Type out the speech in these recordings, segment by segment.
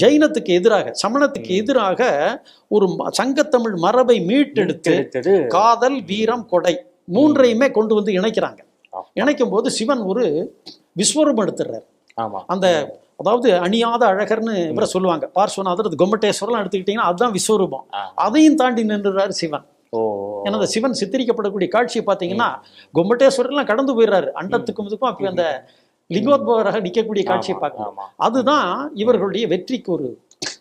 ஜெயினத்துக்கு எதிராக சமணத்துக்கு எதிராக ஒரு சங்கத்தமிழ் மரபை மீட்டெடுத்து காதல் வீரம் கொடை மூன்றையுமே கொண்டு வந்து இணைக்கிறாங்க. இணைக்கும் போது சிவன் ஒரு விஸ்வரூபம் எடுத்துடுறாரு. அந்த அதாவது அணியாத அழகர்னு இவரை சொல்லுவாங்க. பார்ஸ்வநாதர் அது கொம்பட்டேஸ்வரர்லாம் எடுத்துக்கிட்டீங்கன்னா அதுதான் விஸ்வரூபம். அதையும் தாண்டி நின்றுறாரு சிவன். ஏன்னா அந்த சிவன் சித்தரிக்கப்படக்கூடிய காட்சியை பார்த்தீங்கன்னா கொம்பட்டேஸ்வரர்லாம் கடந்து போயிடுறாரு. அண்டத்துக்கும் இதுக்கும் அப்படி அந்த லிங்கோத்பவராக நிற்கக்கூடிய காட்சியை ஆமா அதுதான் இவர்களுடைய வெற்றிக்கு ஒரு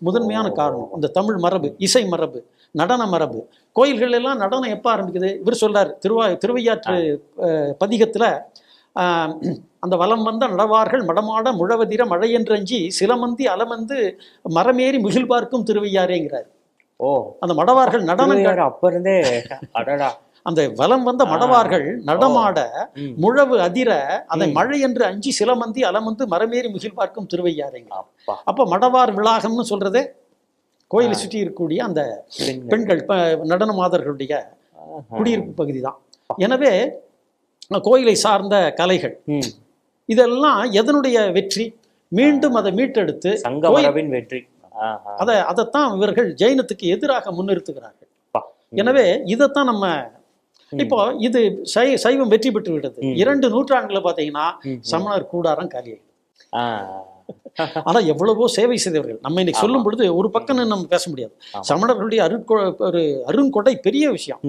முதன்மையான காரணம். இந்த தமிழ் மரபு இசை மரபு நடன மரபு. கோயில்கள் எல்லாம் நடனம் எப்போ ஆரம்பிக்குது? இவர் சொல்றாரு திருவா திருவையாற்று பதிகத்துல ஆஹ், அந்த வலம் வந்த நடவார்கள் மடமாட முழவதிர மழையென்றஞ்சி சிலமந்தி அலமந்து மரமேறி முகில் பார்க்கும் திருவையாறேங்கிறார். ஓ. அந்த மடவார்கள் நடனம் அப்ப இருந்தே அடடா. அந்த வலம் வந்த மடவார்கள் நடமாட. முழவு அதிர அதை. மழை என்று அஞ்சி சிலமந்தி அலமந்து மரமேறி முகில் பார்க்கும் திருவையாறேங்க அப்பா மடவார் விளாகம்னு சொல்றது கோயிலை. சுற்றி இருக்கக்கூடிய அந்த பெண்கள். பெண்கள் ப- நடன மாதர்களுடைய ஆஹா. குடியிருப்பு பகுதி தான் எனவே கோயிலை சார்ந்த கலைகள். இதெல்லாம் எதனுடைய வெற்றி மீண்டும் அதை மீட்டெடுத்து சங்க கோயில்- மரபின் வெற்றி. அதை அதைத்தான் இவர்கள் ஜெயினத்துக்கு எதிராக முன்னிறுத்துகிறார்கள். எனவே இதைத்தான் நம்ம. இப்போ இது சை சைவம் வெற்றி பெற்று விட்டது. இரண்டு நூற்றாண்டுல பாத்தீங்கன்னா. சமணர் கூடாரம் காலியாயிடுது ஆ. ஆனா எவ்வளவோ சேவை செய்தவர்கள் நம்ம இன்னைக்கு. சொல்லும் பொழுது ஒரு பக்கம் நம்ம பேச முடியாது. சமணர்களுடைய அருட்கொ ஒரு அருங்கொடை பெரிய விஷயம்.